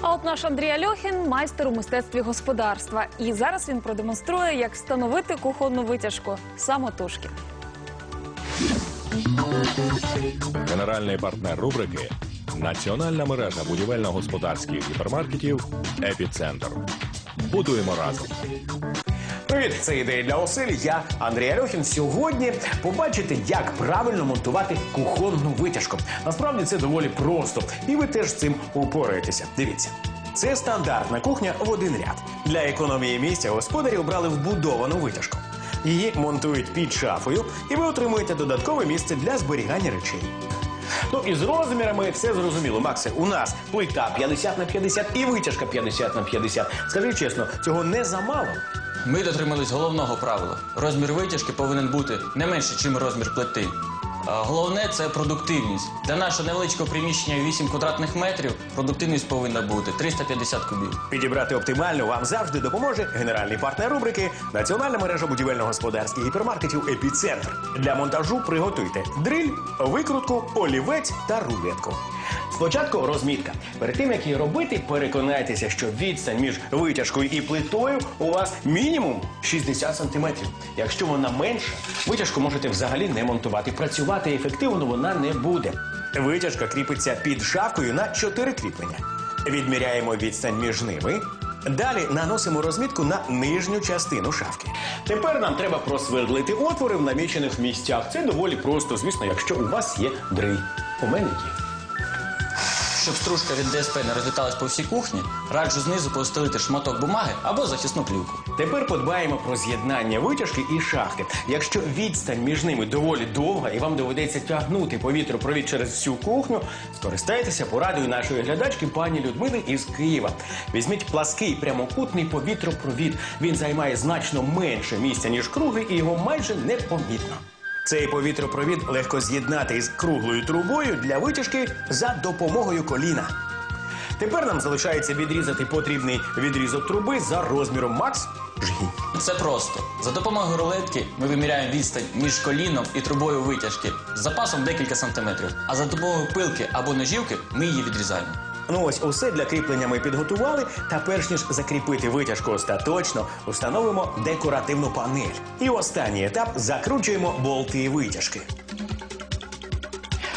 А от наш Андрій Альохін майстер у мистецтві господарства. І зараз він продемонструє, як встановити кухонну витяжку самотужки. Генеральний партнер рубрики Національна мережа будівельно-господарських гіпермаркетів Епіцентр. Будуємо разом. Привіт, це ідея для оселі. Я Андрій Альохін. Сьогодні побачите, як правильно монтувати кухонну витяжку. Насправді це доволі просто, і ви теж цим упораєтеся. Дивіться. Це стандартна кухня в один ряд. Для економії місця господарі обрали вбудовану витяжку. Її монтують під шафою, і ви отримуєте додаткове місце для зберігання речей. Ну і з розмірами все зрозуміло. Максе, у нас плита 50 на 50 і витяжка 50 на 50. Скажи чесно, цього не замало. Ми дотримались головного правила. Розмір витяжки повинен бути не менше, ніж розмір плити. Головне це продуктивність. Для нашого невеличкого приміщення 8 квадратних метрів продуктивність повинна бути 350 кубів. Підібрати оптимально вам завжди допоможе генеральний партнер рубрики Національна мережа будівельно-господарських гіпермаркетів Епіцентр. Для монтажу приготуйте дриль, викрутку, олівець та рулетку. Спочатку розмітка. Перед тим як її робити, переконайтеся, що відстань між витяжкою і плитою у вас мінімум 60 сантиметрів. Якщо вона менша, витяжку можете взагалі не монтувати. Працювати ефективно вона не буде. Витяжка кріпиться під шафкою на 4 кріплення. Відміряємо відстань між ними. Далі наносимо розмітку на нижню частину шафки. Тепер нам треба просвердлити отвори в намічених місцях. Це доволі просто, звісно, якщо у вас є дриль. У мене є. Щоб стружка від ДСП не розліталась по всій кухні, раджу знизу постелити шматок бумаги або захисну плівку. Тепер подбаємо про з'єднання витяжки і шахти. Якщо відстань між ними доволі довга і вам доведеться тягнути повітропровід через всю кухню, скористайтеся порадою нашої глядачки пані Людмили із Києва. Візьміть плаский прямокутний повітропровід. Він займає значно менше місця ніж круглий, і його майже непомітно. Цей повітропровід легко з'єднати із круглою трубою для витяжки за допомогою коліна. Тепер нам залишається відрізати потрібний відрізок труби за розміром Макс. Жгінь. Це просто. За допомогою рулетки ми виміряємо відстань між коліном і трубою витяжки з запасом декілька сантиметрів. А за допомогою пилки або ножівки ми її відрізаємо. Ну ось усе для кріплення ми підготували. Та перш ніж закріпити витяжку остаточно, встановимо декоративну панель. І останній етап закручуємо болти витяжки.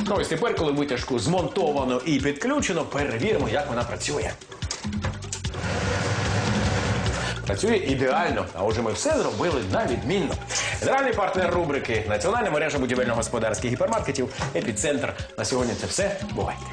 Ну ось тепер, коли витяжку змонтовано і підключено, перевіримо, як вона працює. Працює ідеально, а отже ми все зробили на відмінно. Генеральний партнер рубрики Національна мережа будівельно-господарських гіпермаркетів Епіцентр. На сьогодні це все. Бувайте.